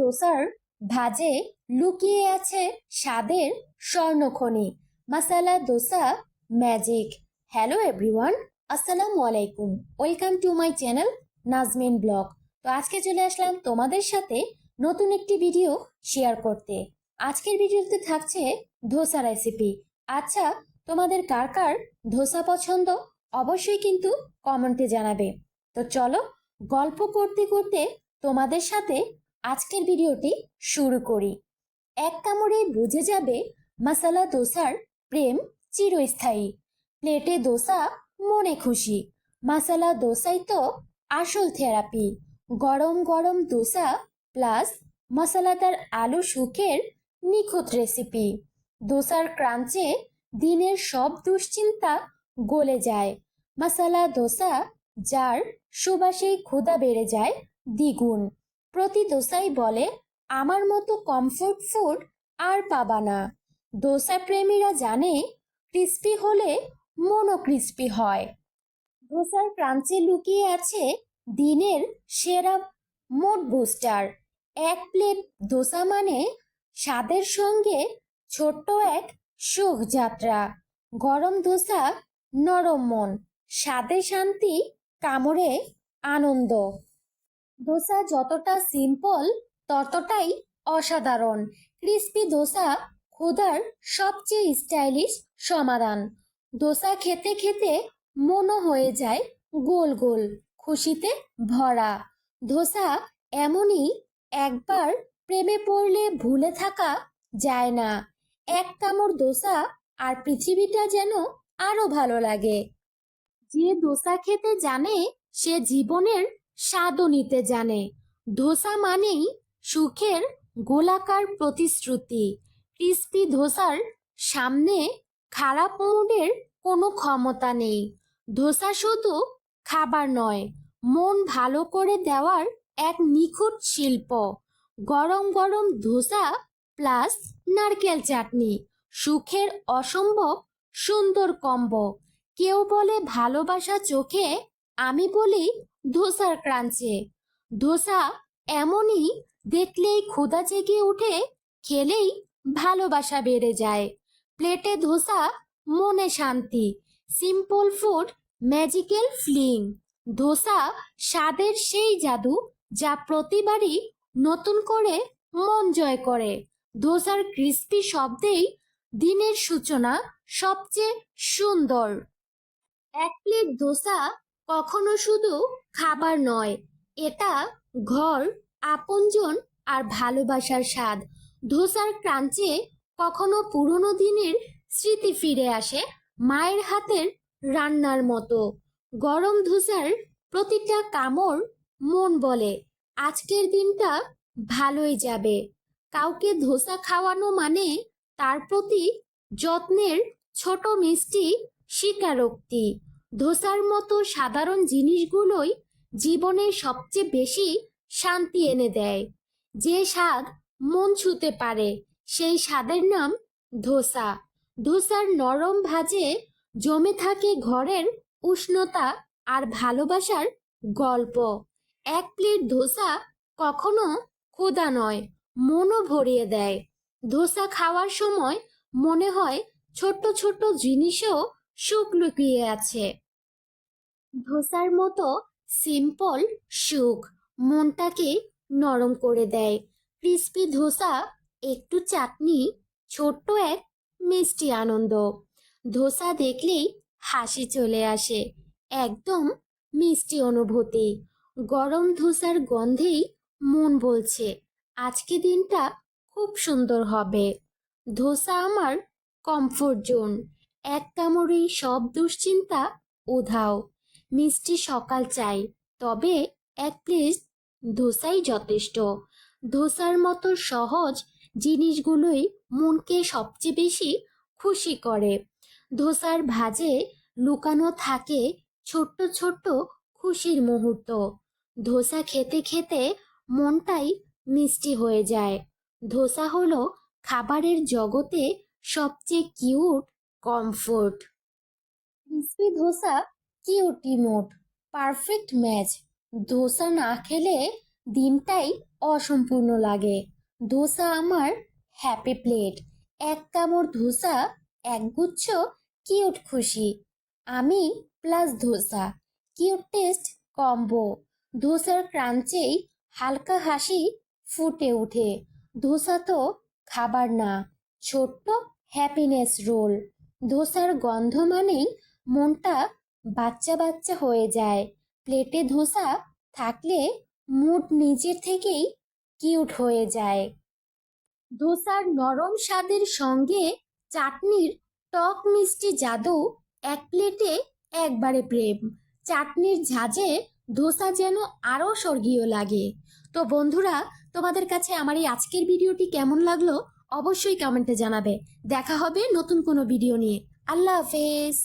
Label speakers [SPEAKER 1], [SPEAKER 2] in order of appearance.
[SPEAKER 1] দোসার ভাজে লুকিয়ে আছে স্বাদের স্বর্ণখনি। মাসালা দোসা ম্যাজিক হ্যালো এভরিওয়ান আসসালামু আলাইকুম। Welcome to my channel Nazmin vlog তো আজকে চলে আসলাম তোমাদের সাথে নতুন একটি ভিডিও শেয়ার করতে। আজকের ভিডিওতে থাকছে ধোসা রেসিপি আচ্ছা তোমাদের কার কার ধোসা পছন্দ? অবশ্যই কিন্তু কমেন্টে জানাবে। তো চলো গল্প করতে করতে তোমাদের সাথে আজকের ভিডিওটি শুরু করি। এক কামড়ে বুঝে যাবে মাসালা দোসার প্রেম চিরস্থায়ী। প্লেটে দোসা মনে খুশি। মাসালা দোসাই তো আসল থেরাপি। গরম গরম দোসা প্লাস মশলাদার আলু শুকের নিখুঁত রেসিপি। দোসার ক্রাঞ্চে দিনের সব দুশ্চিন্তা গলে যায়। মশলা দোসা যার সুবাসেই ক্ষুধা বেড়ে যায় দ্বিগুণ। প্রতি দোসাই বলে, আমার মতো কমফোর্ট ফুড আর পাবা না। দোসা প্রেমীরা জানে ক্রিস্পি হলে মনও ক্রিস্পি হয়। দোসার ক্রাঞ্চে লুকিয়ে আছে দিনের সেরা মোট বুস্টার এক প্লেট দোসা মানে স্বাদের সঙ্গে ছোট্ট এক সুখ যাত্রা। গরম দোসা নরম মন, স্বাদে শান্তি, কামড়ে আনন্দ। দোসা যতটা সিম্পল ততটাই অসাধারণ। ক্রিস্পি দোসা ক্ষুধার সবচেয়ে স্টাইলিশ সমাধান। দোসা খেতে খেতে মনও হয়ে যায় গোল গোল, খুশিতে ভরা। ধোসা এমনই একবার প্রেমে পড়লে ভুলে থাকা যায় না। এক কামড় দোসা আর পৃথিবীটা যেন আরও ভালো লাগে। যে দোসা খেতে জানে সে জীবনের স্বাদও নিতে জানে। ধোসা মানেই সুখের গোলাকার প্রতিশ্রুতি। ক্রিস্পি ধোসার সামনে খারাপ মুডের কোনো ক্ষমতা নেই। ধোসা শুধু খাবার নয়, মন ভালো করে দেওয়ার এক নিখুঁত শিল্প। গরম গরম ধোসা প্লাস নারকেল চাটনি, সুখের অসম্ভব সুন্দর কম্ব। কেউ বলে ভালোবাসা চোখে, আমি বলি ধোসার ক্রাঞ্চে। ধোসা এমনই দেখলেই ক্ষুধা জেগে উঠে, খেলেই ভালোবাসা বেড়ে যায়। প্লেটে ধোসা, মনে শান্তি। Simple food, magical fling. Dosa স্বাদের সেই জাদু যা প্রতিবারই নতুন করে মন জয় করে। ধোসার ক্রিস্পি শব্দেই দিনের সূচনা সবচেয়ে সুন্দর। এক প্লেট দোসা কখনো শুধু খাবার নয়, এটা ঘর, আপনজন আর ভালোবাসার স্বাদ। ধোসার ক্রাঞ্চে কখনো পুরনো দিনের স্মৃতি ফিরে আসে মায়ের হাতের রান্নার মতো। গরম ধোসার প্রতিটা কামড় মন বলে, আজকের দিনটা ভালোই যাবে। কাউকে ধোসা খাওয়ানো মানে তার প্রতি যত্নের ছোট মিষ্টি স্বীকারোক্তি। ধোসার মতো সাধারণ জিনিসগুলোই জীবনে সবচেয়ে বেশি শান্তি এনে দেয়। যে স্বাদ মন ছুতে পারে, সেই স্বাদের নাম ধোসা। ধোসার নরম ভাজে জমে থাকে ঘরের উষ্ণতা আর ভালোবাসার গল্প। এক প্লেট ধোসা কখনো ক্ষুধা নয়, মনও ভরিয়ে দেয়। ধোসা খাওয়ার সময় মনে হয় ছোট্ট ছোট্ট জিনিসও সুখ লুকিয়ে আছে। ধোসার মতো সিম্পল সুখ মনটাকে নরম করে দেয়। ক্রিস্পি ধোসা একটু চাটনি, ছোট্ট এক মিষ্টি আনন্দ। ধোসা দেখলেই হাসি চলে আসে, একদম মিষ্টি অনুভূতি। গরম ধোসার গন্ধেই মন বলছে, আজকে দিনটা খুব সুন্দর হবে। ধোসা আমার কমফোর্ট জোন এক কামড়েই সব দুশ্চিন্তা উধাও। মিষ্টি সকাল চাই, তবে এক প্লেট ধোসাই যথেষ্ট। ধোসার মতো সহজ জিনিসগুলোই মনকে সবচেয়ে বেশি খুশি করে। ধোসার ভাজে লুকানো থাকে ছোট্ট ছোট্ট খুশির মুহূর্ত। ধোসা খেতে খেতে মনটাই মিষ্টি হয়ে যায়। ধোসা হলো খাবারের জগতে সবচেয়ে cute comfort crispy dosa cutie mode, perfect match. Dosa না খেলে দিনটাই অসম্পূর্ণ লাগে। ধোসা আমার হ্যাপি প্লেট। এক কামড় ধোসা, একগুচ্ছ কিউট খুশি। আমি plus dosa cute taste combo. ধোসার ক্রাঞ্চেই হালকা হাসি ফুটে ওঠে। ধোসা তো খাবার না, ছোট্ট হ্যাপিনেস রোল। ধোসার গন্ধ মানেই মনটা বাচ্চা বাচ্চা হয়ে যায়। প্লেটে ধোসা থাকলে মুড নিজের থেকেই কিউট হয়ে যায়। ধোসার নরম স্বাদের সঙ্গে চাটনির টক মিষ্টি জাদু এক প্লেটে একবারে প্রেম। চাটনির ঝাঁজে ধোসা যেন আরও স্বর্গীয় লাগে। তো বন্ধুরা, তোমাদের কাছে আমার এই আজকের ভিডিওটি কেমন লাগল অবশ্যই কমেন্টে জানাবে। দেখা হবে নতুন কোনো ভিডিও নিয়ে। আল্লাহ হাফেজ।